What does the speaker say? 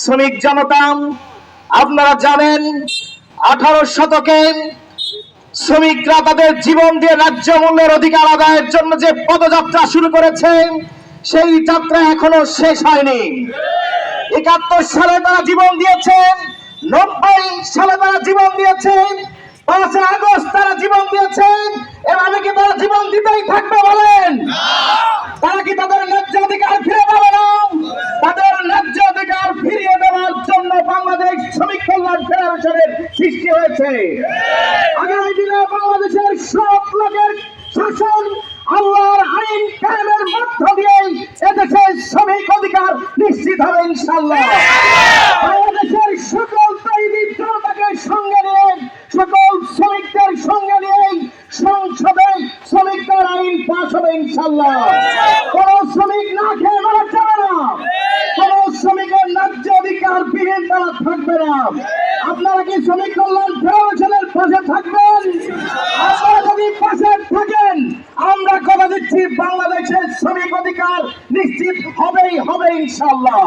শ্রমিক জনতা আপনারা জানেন, আঠারো শতকে শ্রমিকরা তাদের জীবন দিয়ে রাজ্য মূল্যের অধিকার আদায়ের জন্য যে পদযাত্রা শুরু করেছে, সেই যাত্রা এখনও শেষ হয়নি। একাত্তর সালে তারা জীবন দিয়েছেন নব্বই সালে তারা জীবন দিয়েছেন পাঁচই আগস্ট তারা জীবন ফেডারেশনের সৃষ্টি হয়েছে। আগামী দিনে বাংলাদেশের সব লোকের শাসন আল্লাহর আইন কায়েমের মধ্য দিয়েই এদেশের শ্রমিক অধিকার নিশ্চিত হবে ইনশাল্লাহ বাংলাদেশের সকল তৈরি জনতাকে সঙ্গে নিয়ে, সকল শ্রমিকদের সঙ্গে নিয়ে সংসদে শ্রমিকদের আইন পাশ হবে ইনশাল্লাহ কোন শ্রমিক না খেয়ে মারা যাবে না। কোন শ্রমিকের ন্যায্য অধিকার বিহীন তারা থাকবে না। আপনারা কি শ্রমিক কল্যাণ ফেডারেশনের পাশে থাকবেন? আপনারা যদি পাশে থাকেন, আমরা কথা দিচ্ছি, বাংলাদেশের শ্রমিক অধিকার নিশ্চিত হবেই, হবে ইনশাল্লাহ